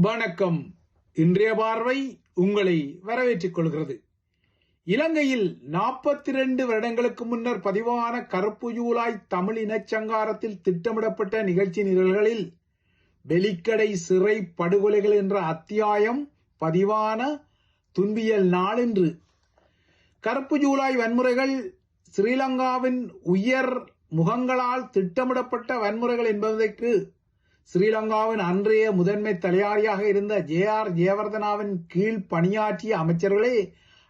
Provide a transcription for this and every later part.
வணக்கம். இன்றைய பார்வை உங்களை வரவேற்றுக் கொள்கிறது. இலங்கையில் நாற்பத்தி ரெண்டு வருடங்களுக்கு முன்னர் பதிவான கருப்பு ஜூலாய் தமிழ் இனச்சங்காரத்தில் திட்டமிடப்பட்ட நிகழ்ச்சி நிரல்களில் வெலிக்கடை சிறை படுகொலைகள் என்ற அத்தியாயம் பதிவான துன்பியல் நாளின்று. கருப்பு ஜூலாய் வன்முறைகள் ஸ்ரீலங்காவின் உயர் முகங்களால் திட்டமிடப்பட்ட வன்முறைகள் என்பதற்கு ஸ்ரீலங்காவின் அன்றைய முதன்மை தலையாளியாக இருந்த ஜே ஆர் ஜெயவர்தனாவின் கீழ் பணியாற்றிய அமைச்சர்களே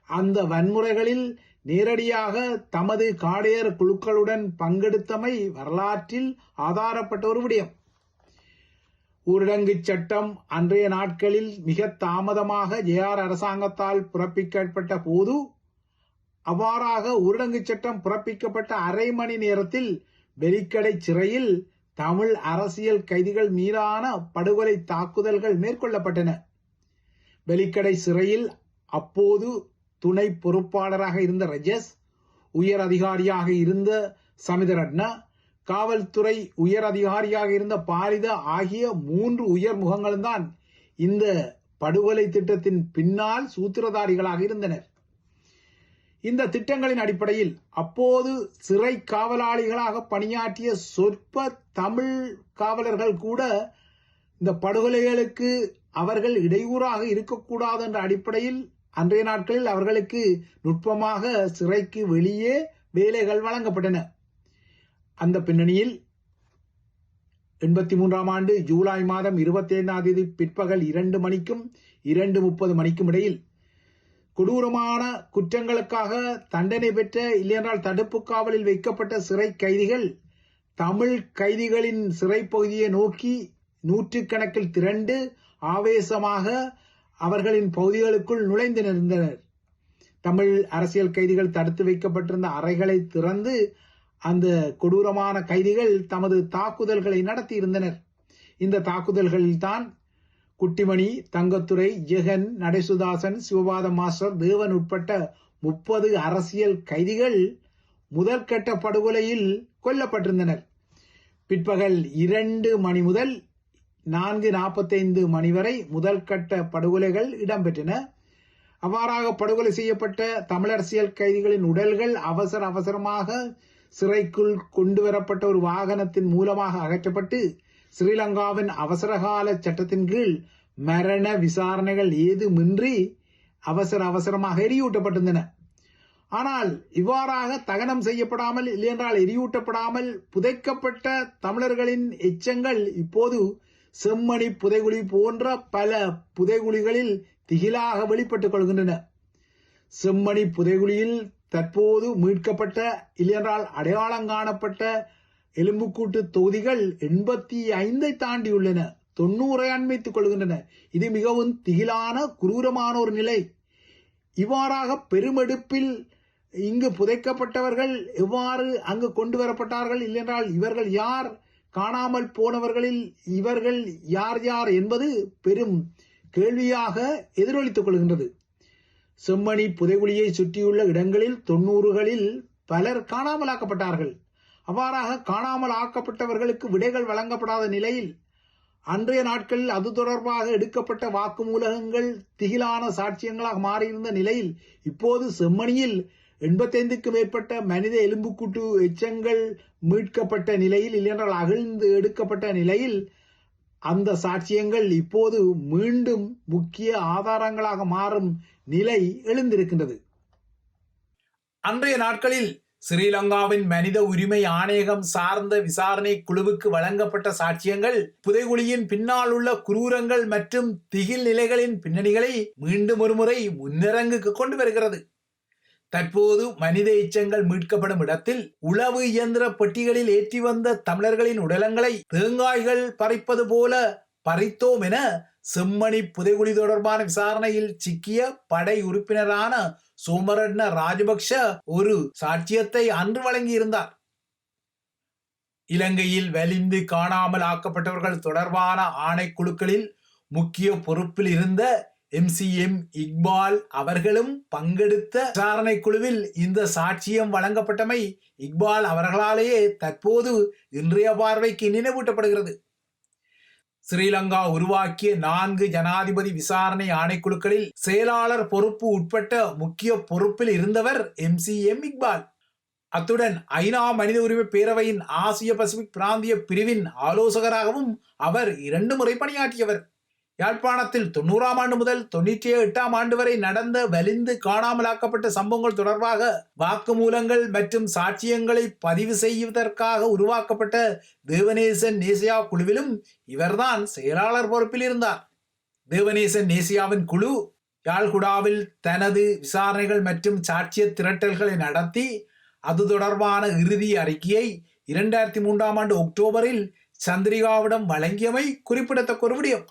அந்த வன்முறைகளில் நேரடியாக தமது காடையர் குழுக்களுடன் பங்கெடுத்தமை வரலாற்றில் ஆதாரப்பட்ட ஒரு விடயம். ஊரடங்கு சட்டம் அன்றைய நாட்களில் மிக தாமதமாக ஜேஆர் அரசாங்கத்தால் பிறப்பிக்கப்பட்ட போது அவ்வாறாக ஊரடங்கு சட்டம் பிறப்பிக்கப்பட்ட அரை மணி நேரத்தில் வெலிக்கடை சிறையில் தமிழ் அரசியல் கைதிகள் மீதான படுகொலை தாக்குதல்கள் மேற்கொள்ளப்பட்டன. வெலிக்கடை சிறையில் அப்போது துணை பொறுப்பாளராக இருந்த ரஜஸ் உயர் அதிகாரியாக இருந்த சமிதரட்னா காவல்துறை உயர் அதிகாரியாக இருந்த பாரித ஆகிய மூன்று உயர் முகங்களும் தான் இந்த படுகொலை திட்டத்தின் பின்னால் சூத்திரதாரிகளாக இருந்தனர். இந்த திட்டங்களின் அடிப்படையில் அப்போது சிறை காவலாளிகளாக பணியாற்றிய சொற்ப தமிழ் காவலர்கள் கூட இந்த படுகொலைகளுக்கு அவர்கள் இடையூறாக இருக்கக்கூடாது என்ற அடிப்படையில் அன்றைய நாட்களில் அவர்களுக்கு நுட்பமாக சிறைக்கு வெளியே வேலைகள் வழங்கப்பட்டன. அந்த பின்னணியில் எண்பத்தி மூன்றாம் ஆண்டு ஜூலை மாதம் இருபத்தி ஐந்தாம் தேதி பிற்பகல் இரண்டு மணிக்கும் இரண்டு முப்பது மணிக்கும் இடையில் கொடூரமான குற்றங்களுக்காக தண்டனை பெற்ற இல்லையென்றால் தடுப்பு காவலில் வைக்கப்பட்ட சிறை கைதிகள் தமிழ் கைதிகளின் சிறைப்பகுதியை நோக்கி நூற்றுக்கணக்கில் திரண்டு ஆவேசமாக அவர்களின் பகுதிகளுக்குள் நுழைந்து நின்றனர். தமிழ் அரசியல் கைதிகள் தடுத்து வைக்கப்பட்டிருந்த அறைகளை திறந்து அந்த கொடூரமான கைதிகள் தமது தாக்குதல்களை நடத்தியிருந்தனர் இந்த தாக்குதல்களில் தான் குட்டிமணி தங்கத்துறை ஜெகன் நடேசுதாசன் சிவபாத மாஸ்டர் தேவன் உட்பட்ட முப்பது அரசியல் கைதிகள் முதற்கட்ட படுகொலையில் கொல்லப்பட்டிருந்தனர். பிற்பகல் இரண்டு மணி முதல் நான்கு நாற்பத்தைந்து மணி வரை முதல் கட்ட படுகொலைகள் இடம்பெற்றன. அவ்வாறாக படுகொலை செய்யப்பட்ட தமிழரசியல் கைதிகளின் உடல்கள் அவசர அவசரமாக சிறைக்குள் கொண்டு வரப்பட்ட ஒரு வாகனத்தின் மூலமாக அகற்றப்பட்டு ஸ்ரீலங்காவின் அவசரகால சட்டத்தின் கீழ் மரண விசாரணைகள் ஏதுமின்றி அவசர அவசரமாக எரியூட்டப்பட்டிருந்தன. ஆனால் இவ்வாறாக தகனம் செய்யப்படாமல் இல்லையென்றால் எரியூட்டப்படாமல் புதைக்கப்பட்ட தமிழர்களின் எச்சங்கள் இப்போது செம்மணி புதைகுழி போன்ற பல புதைகுழிகளில் திகிலாக வெளிப்பட்டுக் கொள்கின்றன. செம்மணி புதைகுழியில் தற்போது மீட்கப்பட்ட இல்லையென்றால் அடையாளம் காணப்பட்ட எலும்புக்கூட்டு தொகுதிகள் எண்பத்தி ஐந்தை தாண்டியுள்ளன. தொண்ணூறை அண்மைத்துக் கொள்கின்றன. இது மிகவும் திகிலான குரூரமான ஒரு நிலை. இவ்வாறாக பெருமெடுப்பில் இங்கு புதைக்கப்பட்டவர்கள் எவ்வாறு அங்கு கொண்டு வரப்பட்டார்கள்? இல்லையென்றால் இவர்கள் யார்? காணாமல் போனவர்களில் இவர்கள் யார் யார் என்பது பெரும் கேள்வியாக எதிரொலித்துக் கொள்கின்றது. செம்மணி புதைகுழியை சுற்றியுள்ள இடங்களில் தொண்ணூறுகளில் பலர் காணாமலாக்கப்பட்டார்கள். அவ்வாறாக காணாமல் ஆக்கப்பட்டவர்களுக்கு விடைகள் வழங்கப்படாத நிலையில் அன்றைய நாட்களில் அது தொடர்பாக எடுக்கப்பட்ட வாக்குமூலகங்கள் திகிலான சாட்சியங்களாக மாறியிருந்த நிலையில் இப்போது செம்மணியில் எண்பத்தைந்துக்கு மேற்பட்ட மனித எலும்புக்கூட்டு எச்சங்கள் மீட்கப்பட்ட நிலையில் இல்லையென்றால் அகழ்ந்து எடுக்கப்பட்ட நிலையில் அந்த சாட்சியங்கள் இப்போது மீண்டும் முக்கிய ஆதாரங்களாக மாறும் நிலை எழுந்திருக்கின்றது. அன்றைய நாட்களில் ஸ்ரீலங்காவின் மனித உரிமை ஆணையகம் சார்ந்த விசாரணை குழுவுக்கு வழங்கப்பட்ட சாட்சியங்கள் புதைகுழியின் பின்னால் உள்ள குரூரங்கள் மற்றும் திகில் நிலைகளின் பின்னணிகளை மீண்டும் ஒருமுறை முன்னிறங்குக்கு கொண்டு வருகிறது. தற்போது மனித எச்சங்கள் மீட்கப்படும் இடத்தில் உளவு இயந்திர பெட்டிகளில் ஏற்றி வந்த தமிழர்களின் உடலங்களை தேங்காய்கள் பறிப்பது போல பறித்தோம் என செம்மணி புதைகுழி தொடர்பான விசாரணையில் சிக்கிய படை உறுப்பினரான சோமரட்ன ராஜபக்ஷ ஒரு சாட்சியத்தை அன்று வழங்கியிருந்தார். இலங்கையில் வலிந்து காணாமல் ஆக்கப்பட்டவர்கள் தொடர்பான ஆணைக்குழுக்களில் முக்கிய பொறுப்பில் இருந்த எம் சி எம் இக்பால் அவர்களும் பங்கெடுத்த விசாரணை குழுவில் இந்த சாட்சியம் வழங்கப்பட்டமை இக்பால் அவர்களாலேயே தற்போது இன்றைய பார்வைக்கு நினைவூட்டப்படுகிறது. ஸ்ரீலங்கா உருவாக்கிய நான்கு ஜனாதிபதி விசாரணை ஆணைக்குழுக்களில் செயலாளர் பொறுப்பு உட்பட்ட முக்கிய பொறுப்பில் இருந்தவர் எம் சி எம் இக்பால். அத்துடன் ஐநா மனித உரிமை பேரவையின் ஆசிய பசிபிக் பிராந்திய பிரிவின் ஆலோசகராகவும் அவர் இரண்டு முறை பணியாற்றியவர். யாழ்ப்பாணத்தில் தொண்ணூறாம் ஆண்டு முதல் தொண்ணூற்றி எட்டாம் ஆண்டு வரை நடந்த வலிந்து காணாமலாக்கப்பட்ட சம்பவங்கள் தொடர்பாக வாக்குமூலங்கள் மற்றும் சாட்சியங்களை பதிவு செய்வதற்காக உருவாக்கப்பட்ட தேவநேசன் நேசியா குழுவிலும் இவர்தான் செயலாளர் பொறுப்பில் இருந்தார். தேவநேசன் நேசியாவின் குழு யாழ்குடாவில் தனது விசாரணைகள் மற்றும் சாட்சிய திரட்டல்களை நடத்தி அது தொடர்பான இறுதி அறிக்கையை இரண்டாயிரத்தி மூன்றாம் ஆண்டு அக்டோபரில் சந்திரிகாவிடம் வழங்கியமை குறிப்பிடத்தக்க ஒரு விடயம்.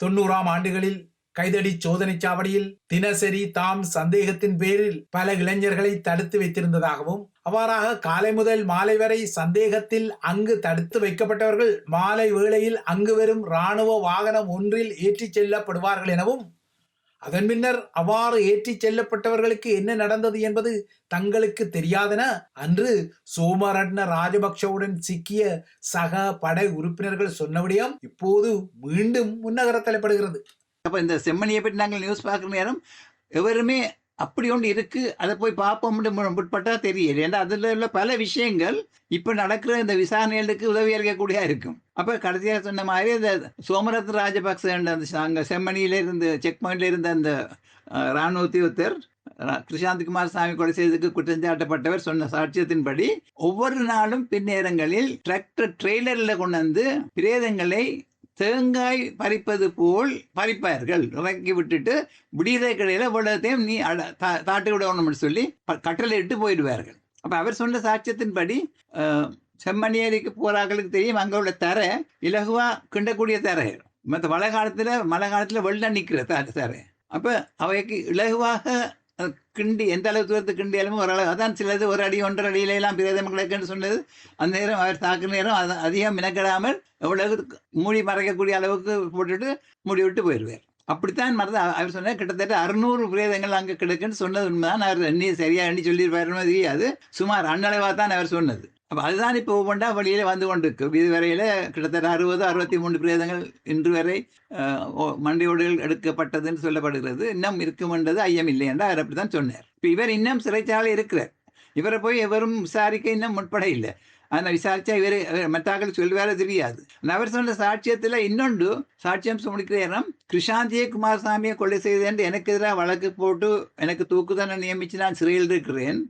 தொண்ணூறாம் ஆண்டுகளில் கைதடி சோதனை சாவடியில் தினசரி தாம் சந்தேகத்தின் பேரில் பல இளைஞர்களை தடுத்து வைத்திருந்ததாகவும் அவ்வாறாக காலை முதல் மாலை வரை சந்தேகத்தில் அங்கு தடுத்து வைக்கப்பட்டவர்கள் மாலை வேளையில் அங்கு வரும் இராணுவ வாகனம் ஒன்றில் ஏற்றிச் செல்லப்படுவார்கள் எனவும் அதன் பின்னர் அவ்வாறு ஏற்றிச் செல்லப்பட்டவர்களுக்கு என்ன நடந்தது என்பது தங்களுக்கு தெரியாதென அன்று சோமரட்ன ராஜபக்ஷவுடன் சிக்கிய சக படை உறுப்பினர்கள் சொன்னபடியும் இப்போது மீண்டும் முன்னகர தலைப்படுகிறது அப்போ இந்த செம்மணியை பற்றி நாங்கள் நியூஸ் பார்க்கிற நேரம் எவருமே அப்படி ஒன்று இருக்கு. அதை போய் பார்ப்போம்னு முற்பட்டா தெரியல ஏன்னா அதில் உள்ள பல விஷயங்கள் இப்போ நடக்கிற இந்த விசாரணைகளுக்கு உதவி அளிக்கக்கூடியா இருக்கும். அப்போ கடைசியாக சொன்ன மாதிரி இந்த சோமரத் ராஜபக்ச அந்த அங்கே செம்மணியில இருந்து செக் பாயிண்ட்ல இருந்த அந்த இராணுவ ராணுவ உத்தியோகத்தர் கிருஷாந்த் குமார் சாமி கொலை செய்ததுக்கு குற்றம் சாட்டப்பட்டவர் சொன்ன சாட்சியத்தின்படி ஒவ்வொரு நாளும் பின்னேரங்களில் டிராக்டர் ட்ரெய்லரில் கொண்டு வந்து பிரேதங்களை தேங்காய் பறிப்பது போல் பறிப்பார்கள். இறக்கி விட்டுட்டு விடியத கடையில் இவ்வளோத்தையும் நீ அட தா- தாட்டி விடணும்னு சொல்லி கட்டளை இட்டு போயிடுவார்கள். அப்போ அவர் சொன்ன சாட்சியத்தின்படி செம்மணியேரிக்கு போகிறார்களுக்கு தெரியும் அங்கே உள்ள தரை இலகுவா கிண்டக்கூடிய தரை. மற்ற மழை காலத்தில் மழை காலத்தில் வெள்ளம் நிற்கிற த தரை. அப்போ அவைக்கு இலகுவாக கிண்டி எந்த அளவு தூரத்துக்கு கிண்டியாலும் ஓரளவு. அதான் சிலது ஒரு அடி ஒன்றரை அடியில எல்லாம் பிரேதம் கிடக்குன்னு சொன்னது? அந்த நேரம் அவர் தாக்குற நேரம் அதை அதிகம் மினக்கிடாமல் எவ்வளவு மூடி மறைக்கக்கூடிய அளவுக்கு போட்டுட்டு மூடி விட்டு போயிடுவார் அப்படித்தான் மறந்து அவர் சொன்னார் கிட்டத்தட்ட அறுநூறு பிரேதங்கள் அங்கே கிடக்குன்னு சொன்னது உண்மைதான். அவர் எண்ணி சரியாக எண்ணி சொல்லியிருப்பாருன்னு தெரியாது. சுமார் அன்னளவாக தான் அவர் சொன்னது. அப்போ அதுதான் இப்போ ஒவ்வொன்றா வழியில் வந்து கொண்டிருக்கு இதுவரையில் கிட்டத்தட்ட அறுபது அறுபத்தி மூன்று பிரேதங்கள் இன்று வரை மண்டையோடுகள் எடுக்கப்பட்டதுன்னு சொல்லப்படுகிறது. இன்னும் இருக்குமென்றது ஐயம் இல்லை என்று அவர் அப்படித்தான் சொன்னார். இப்போ இவர் இன்னும் சிறைச்சாலை இருக்கிறார். இவரை போய் எவரும் விசாரிக்க இன்னும் முற்பட இல்லை. ஆனால் விசாரிச்சா இவர் மற்றாக்கள் சொல்வாரோ தெரியாது. அவர் சொன்ன சாட்சியத்தில் இன்னொன்று சாட்சியம் முடிக்கிற நேரம் கிருஷாந்திய குமாரசாமியை கொலை செய்தேன் எனக்கு எதிராக வழக்கு போட்டு எனக்கு தூக்குதண்டனை நியமித்து நான் சிறையில் இருக்கிறேன்.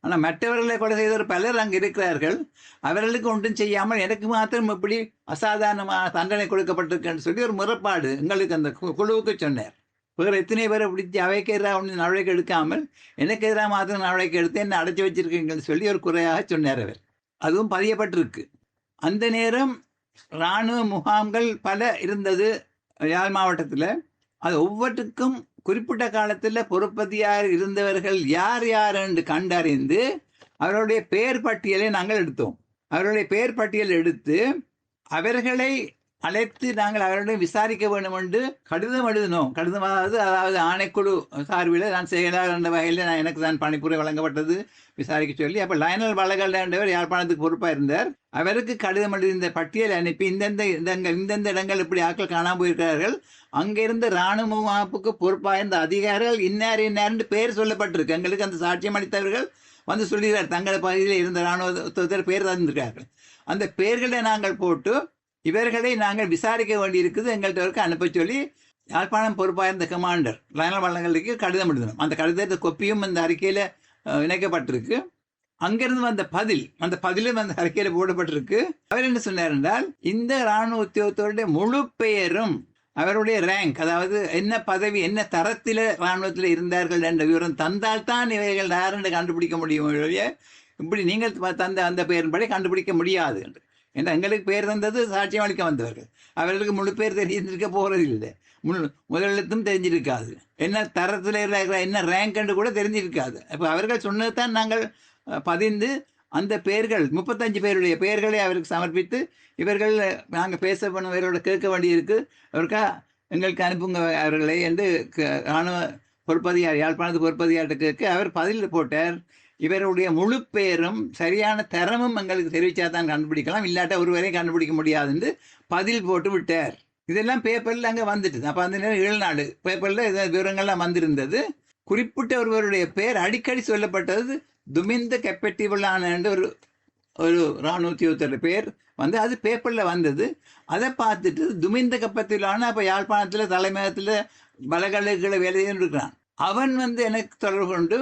ஆனால் மற்றவர்களை கொலை செய்தவர் பலர் அங்கே இருக்கிறார்கள். அவர்களுக்கு ஒன்றும் செய்யாமல் எனக்கு மாத்திரம் இப்படி அசாதாரணமாக தண்டனை கொடுக்கப்பட்டிருக்குன்னு சொல்லி ஒரு முறைப்பாடு எங்களுக்கு அந்த கு- குழுவுக்கு சொன்னார். வேறு எத்தனை பேரை பிடிச்சி அவைக்கு எதிராக ஒன்று நடவடிக்கை எடுக்காமல் எனக்கு எதிராக மாத்திரம் நடவடிக்கை எடுத்து என்னை அடைச்சி வச்சிருக்கீங்கன்னு சொல்லி ஒரு குறையாக சொன்னார் அவர். அதுவும் பதியப்பட்டிருக்கு. அந்த நேரம் இராணுவ முகாம்கள் பல இருந்தது. யாழ் மாவட்டத்தில். அது ஒவ்வொன்றுக்கும் குறிப்பிட்ட காலத்தில் பொறுப்பதியார் இருந்தவர்கள் யார் யார் என்று கண்டறிந்து அவருடைய பெயர் பட்டியலை நாங்கள் எடுத்தோம். அவருடைய பெயர் பட்டியல் எடுத்து அவர்களை அழைத்து நாங்கள் அவரிடம் விசாரிக்க வேண்டும் என்று கடிதம் எழுதினோம். கடிதம் அதாவது அதாவது ஆணைக்குழு சார்பில் நான் செயலாளர் என்ற வகையில் நான் எனக்கு தான் பணிப்புரை வழங்கப்பட்டது விசாரிக்க சொல்லி அப்போ லயனல் வளகல் என்றவர் யாழ்ப்பாணத்துக்கு பொறுப்பாக இருந்தார். அவருக்கு கடிதம் எழுதி இந்த பட்டியலை அனுப்பி இந்தந்த இடங்கள் இந்தந்த இடங்கள் இப்படி ஆட்கள் காணாமல் போயிருக்கிறார்கள். அங்கிருந்து இராணுவ முகாப்புக்கு பொறுப்பாக இருந்த அதிகாரிகள் இன்னார் இன்னார்னு பேர் சொல்லப்பட்டிருக்கு. எங்களுக்கு அந்த சாட்சியம் அளித்தவர்கள் வந்து சொல்லுகிறார் தங்கள் பகுதியில் இருந்த இராணுவ பேர் தந்திருக்கார்கள். அந்த பெயர்களை நாங்கள் போட்டு இவர்களை நாங்கள் விசாரிக்க வேண்டியிருக்குது எங்கள்கிட்ட அனுப்ப சொல்லி யாழ்ப்பாணம் பொறுப்பாக இருந்த கமாண்டர் லயனல் வள்ளங்களுக்கு கடிதம் எழுதணும். அந்த கடிதத்தை கொப்பியும் அந்த அறிக்கையில் இணைக்கப்பட்டிருக்கு. அங்கிருந்து வந்த பதில் அந்த பதிலும் அந்த அறிக்கையில் போடப்பட்டிருக்கு. அவர் என்ன சொன்னார் என்றால் இந்த இராணுவ உத்தியோகத்தோடைய முழு பெயரும் அவருடைய ரேங்க் அதாவது என்ன பதவி என்ன தரத்தில் இராணுவத்தில் இருந்தார்கள் என்ற விவரம் தந்தால் தான் இவைகள் யாருன்னு கண்டுபிடிக்க முடியும் இப்படி நீங்கள் தந்த அந்த பெயரின்படி கண்டுபிடிக்க முடியாது என்று. ஏன்னா எங்களுக்கு பேர் தந்தது சாட்சியம் அளிக்க வந்தவர்கள். அவர்களுக்கு முழு பேர் தெரிஞ்சிருக்க போகிறது இல்லை முழு முதலெழுத்தும் தெரிஞ்சிருக்காது. என்ன தரத்தில் இருக்கிற என்ன ரேங்க் என்று கூட தெரிஞ்சிருக்காது. அப்போ அவர்கள் சொன்னது தான் நாங்கள் பதிந்து அந்த பெயர்கள் முப்பத்தஞ்சு பேருடைய பெயர்களை அவருக்கு சமர்ப்பித்து இவர்கள் நாங்கள் பேச பண்ணவர்களோட கேட்க வேண்டியிருக்கு. அவருக்கா எங்களுக்கு அனுப்புங்க அவர்களை என்று க- ராணுவ பொறுப்பதியார் யாழ்ப்பாணத்து பொறுப்பதியார்கிட்ட கேட்க அவர் பதில் போட்டார். இவருடைய முழு பேரும் சரியான தரமும் எங்களுக்கு தெரிவிச்சா தான் கண்டுபிடிக்கலாம். இல்லாட்ட ஒருவரையும் கண்டுபிடிக்க முடியாதுன்னு பதில் போட்டு விட்டார். இதெல்லாம் பேப்பரில் அங்கே வந்துட்டு அப்போ அந்த நேரம் ஏழுநாடு பேப்பரில் விவரங்கள்லாம் வந்திருந்தது. குறிப்பிட்ட ஒருவருடைய பேர் அடிக்கடி சொல்லப்பட்டது துமிந்த கெப்பட்டிவலான ஒரு ஒரு இராணுவத்தியோத்தர் பேர் வந்து அது பேப்பரில் வந்தது. அதை பார்த்துட்டு துமிந்த கப்பத்திலான அப்போ யாழ்ப்பாணத்தில் தலைமையகத்தில் பலகலைகளை வேலை செய்துட்டு இருக்கிறான். அவன் வந்து எனக்கு தொடர்பு கொண்டு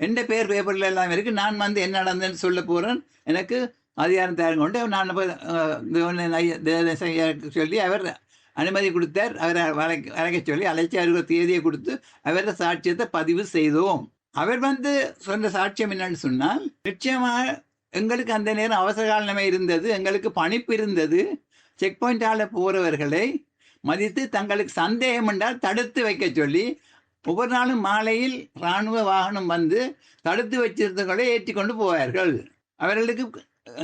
எந்த பேர் பேப்பரில் எல்லாம் இருக்கு. நான் வந்து என்ன நடந்ததுன்னு சொல்ல போகிறேன் எனக்கு அதிகாரம் தயாரம் கொண்டு நான் சொல்லி அவர் அனுமதி கொடுத்தார். அவரை வளைக்க வளைக்க சொல்லி அழைச்சி அவருக்கு தேதியை கொடுத்து அவரோட சாட்சியத்தை பதிவு செய்தோம். அவர் வந்து சொன்ன சாட்சியம் என்னன்னு சொன்னால் நிச்சயமாக எங்களுக்கு அந்த நேரம் அவசர காலமே இருந்தது. எங்களுக்கு பணிப்பு இருந்தது. செக் பாயிண்டால் போகிறவர்களை மதித்து தங்களுக்கு சந்தேகம் என்றால் தடுத்து வைக்க சொல்லி ஒவ்வொரு நாளும் மாலையில் இராணுவ வாகனம் வந்து தடுத்து வச்சிருந்தவர்களை ஏற்றி கொண்டு போவார்கள். அவர்களுக்கு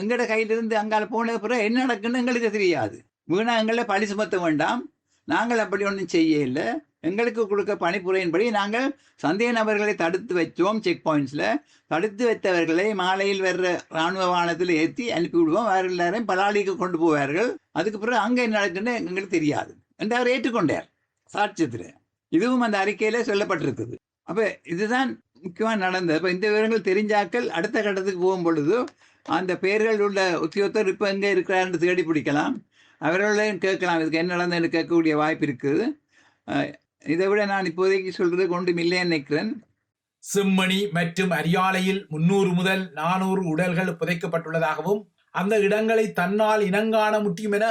எங்கட கையிலிருந்து அங்கால போன பிறகு என்ன நடக்குன்னு எங்களுக்கு தெரியாது. வீணா எங்களை பழி சுமத்த வேண்டாம். நாங்கள் அப்படி ஒன்றும் செய்ய இல்லை எங்களுக்கு கொடுக்க பணிப்புரையின்படி நாங்கள் சந்தேக நபர்களை தடுத்து வச்சோம் செக் பாயிண்ட்ஸில் தடுத்து வைத்தவர்களை மாலையில் வர்ற இராணுவ வாகனத்தில் ஏற்றி அனுப்பிவிடுவோம் வேறு எல்லாரையும் பலாளிக்கு கொண்டு போவார்கள். அதுக்கு பிறகு அங்கே என்ன நடக்குன்னு எங்களுக்கு தெரியாது. என்று அவர் ஏற்றுக்கொண்டார். சாட்சியத்தில். இதுவும் அந்த அறிக்கையில சொல்லப்பட்டிருக்குது. அப்போ இதுதான் முக்கியமாக நடந்தது. இப்போ இந்த விவரங்கள் தெரிஞ்சாக்கள் அடுத்த கட்டத்துக்கு போகும் பொழுது அந்த பெயர்கள் உள்ள உத்தியோகத்தர் இப்போ எங்கே இருக்கிறார்னு தேடி பிடிக்கலாம். அவர்களையும் கேட்கலாம். இதுக்கு என்ன நடந்ததுன்னு கேட்கக்கூடிய வாய்ப்பு இருக்குது. இதை விட நான் இப்போதைக்கு சொல்றது கொண்டும் இல்லைன்னு நினைக்கிறேன். செம்மணி மற்றும் அரியாலையில் முன்னூறு முதல் நானூறு உடல்கள் புதைக்கப்பட்டுள்ளதாகவும் அந்த இடங்களை தன்னால் இனங்காண முடியும் என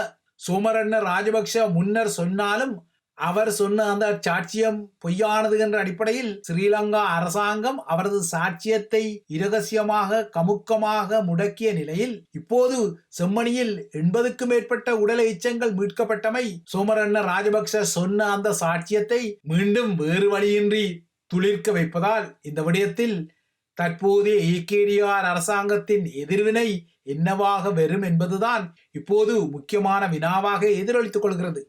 சோமரண்ண ராஜபக்ஷ முன்னர் சொன்னாலும் அவர் சொன்ன அந்த சாட்சியம் பொய்யானது என்ற அடிப்படையில் ஸ்ரீலங்கா அரசாங்கம் அவரது சாட்சியத்தை இரகசியமாக கமுக்கமாக முடக்கிய நிலையில் இப்போது செம்மணியில் எண்பதுக்கும் மேற்பட்ட உடல் எச்சங்கள் மீட்கப்பட்டமை சோமரண்ண ராஜபக்ஷ சொன்ன அந்த சாட்சியத்தை மீண்டும் வேறு வழியின்றி துளிர்க்க வைப்பதால் இந்த விடயத்தில் தற்போதைய ஏகேடிஆர் அரசாங்கத்தின் எதிர்வினை என்னவாக வரும் என்பதுதான் இப்போது முக்கியமான வினாவாக எதிரொலித்துக் கொள்கிறது.